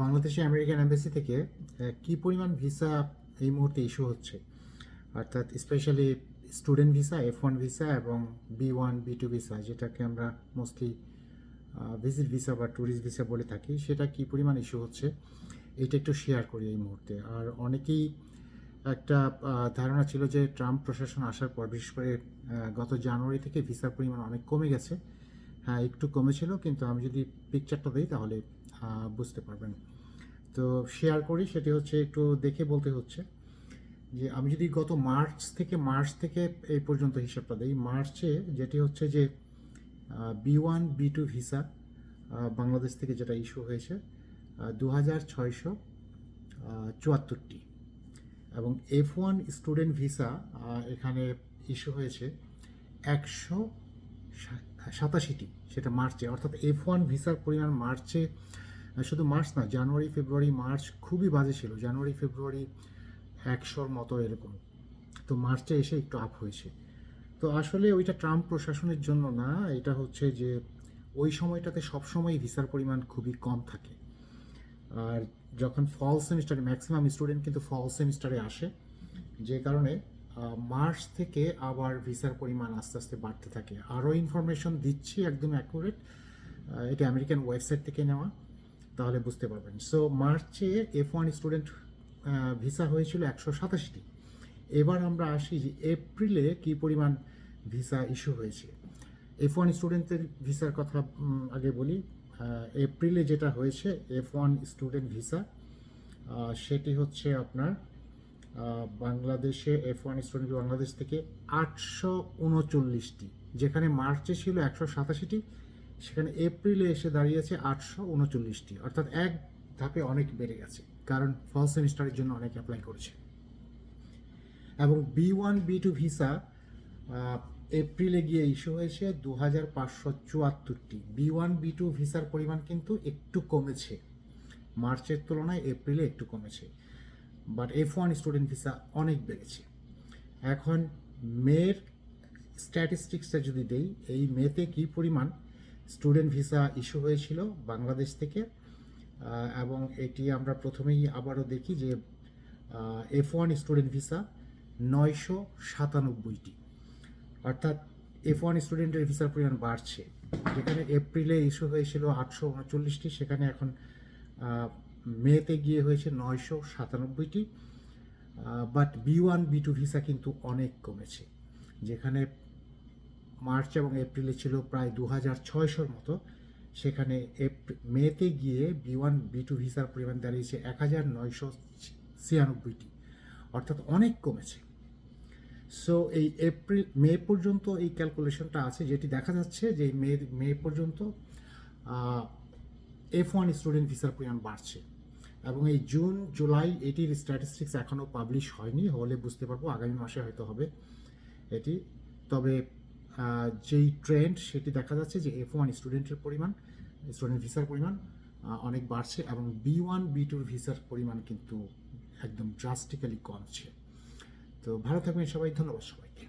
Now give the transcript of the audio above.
বাংলাদেশে American embassy থেকে কি পরিমাণ ভিসা এই মুহূর্তে ইস্যু হচ্ছে? অর্থাৎ specially student visa F one visa এবং B one B two visa যেটাকে আমরা মোস্টলি ভিজিট ভিসা বা ট্যুরিস্ট ভিসা বলে থাকি, সেটা কি পরিমাণ ইস্যু হচ্ছে? এটা একটু শেয়ার করি এই মুহূর্তে। আর অনেকেই একটা ধারণা ছিল যে ট্রাম্প প্রশাসন আসার পর, বিশেষ করে গত জানুয়ারি থেকে ভিসার পরিমাণ অনেক কমে গেছে। হ্যাঁ একটু কমেছিল, কিন্তু আমি যদি পিকচারটা দিই তাহলে বুঝতে পারবেন। তো শেয়ার করি, সেটি হচ্ছে একটু দেখে বলতে হচ্ছে যে, আমি যদি গত মার্চ থেকে মার্চ থেকে এই পর্যন্ত হিসাবটা দিই, মার্চে যেটি হচ্ছে যে B one B two visa Bangladesh থেকে যেটা ইস্যু হয়েছে দু হাজার ছয়শো চুয়াত্তরটি। এবং এফ ওয়ান স্টুডেন্ট ভিসা এখানে ইস্যু হয়েছে একশো সাতাশিটি, সেটা মার্চে। অর্থাৎ এফ ওয়ান ভিসার পরিমাণ মার্চে শুধু মার্চ না, জানুয়ারি, ফেব্রুয়ারি, মার্চ খুবই বাজে ছিল। জানুয়ারি, ফেব্রুয়ারি একশোর মতো এরকম। তো মার্চে এসে একটু আপ হয়েছে। তো আসলে ওইটা ট্রাম্প প্রশাসনের জন্য না, এটা হচ্ছে যে ওই সময়টাতে সবসময় ভিসার পরিমাণ খুবই কম থাকে। আর যখন ফল সেমিস্টারে ম্যাক্সিমাম স্টুডেন্ট কিন্তু ফল সেমিস্টারে আসে, যে কারণে মার্চ থেকে আবার ভিসার পরিমাণ আস্তে আস্তে বাড়তে থাকে। আরও ইনফরমেশন দিচ্ছি একদম অ্যাকুরেট এটা আমেরিকান ওয়েবসাইট থেকে নেওয়া। তাহলে বুঝতে পারবেন। সো মার্চে এফ ওয়ান স্টুডেন্ট ভিসা হয়েছিল একশো সাতাশিটি। এবার আমরা আসি যে এপ্রিলে কি পরিমাণ ভিসা ইস্যু হয়েছে। এফ ওয়ান স্টুডেন্টদের ভিসার কথা আগে বলি। এপ্রিলে যেটা হয়েছে এফ ওয়ান স্টুডেন্ট ভিসা সেটি হচ্ছে আপনার বাংলাদেশে এফ ওয়ান স্টুডেন্ট বাংলাদেশ থেকে আটশো উনচল্লিশটি, যেখানে মার্চে ছিল একশো সাতাশিটি সেখানে এপ্রিলে এসে দাঁড়িয়েছে আটশো উনচল্লিশটি। অর্থাৎ এক ধাপে অনেক বেড়ে গেছে, কারণ ফার্স্ট সেমিস্টারের জন্য অনেক অ্যাপ্লাই করেছে। এবং B one B two visa এপ্রিলে গিয়ে ইস্যু হয়েছে দু হাজার পাঁচশো চুয়াত্তরটি। বি ওয়ান বি টু ভিসার পরিমাণ কিন্তু একটু কমেছে। মার্চের তুলনায় এপ্রিলে একটু কমেছে। But F one student visa অনেক বেড়েছে। এখন মেয়ের স্ট্যাটিস্টিক্সটা যদি দেই, এই মেতে কি পরিমাণ স্টুডেন্ট ভিসা ইস্যু হয়েছিল বাংলাদেশ থেকে এবং এটি আমরা প্রথমেই আবারও দেখি যে এফ ওয়ান স্টুডেন্ট ভিসা নয়শো সাতানব্বইটি। অর্থাৎ এফ ওয়ান স্টুডেন্টের ভিসার পরিমাণ বাড়ছে। যেখানে এপ্রিলে ইস্যু হয়েছিল আটশো উনচল্লিশটি, সেখানে এখন মেতে গিয়ে হয়েছে নয়শো সাতানব্বইটি। But B one B two visa কিন্তু অনেক কমেছে। যেখানে মার্চ এবং এপ্রিলে ছিল প্রায় দু হাজার ছয়শোর মতো। সেখানে মেতে গিয়ে বি ওয়ান, বি টু ভিসার পরিমাণ দাঁড়িয়েছে এক হাজার নয়শো ছিয়ানব্বইটি। অর্থাৎ অনেক কমেছে। সো এই এপ্রিল, মে পর্যন্ত এই ক্যালকুলেশনটা আছে, যেটি দেখা যাচ্ছে যে মে মে পর্যন্ত এফ ওয়ান স্টুডেন্ট ভিসার পরিমাণ বাড়ছে। এবং এই জুন, জুলাই, এটির স্ট্যাটিস্টিক্স এখনও পাবলিশ হয়নি। হলে বুঝতে পারব, আগামী মাসে হয়তো হবে এটি। তবে যেই ট্রেন্ড সেটি দেখা যাচ্ছে যে এফ ওয়ান স্টুডেন্টের পরিমাণ স্টুডেন্ট ভিসার পরিমাণ অনেক বাড়ছে এবং বি ওয়ান বি টুর ভিসার পরিমাণ কিন্তু একদম ড্রাস্টিক্যালি কমছে। তো ভালো থাকবেন সবাই, ধন্যবাদ সবাইকে।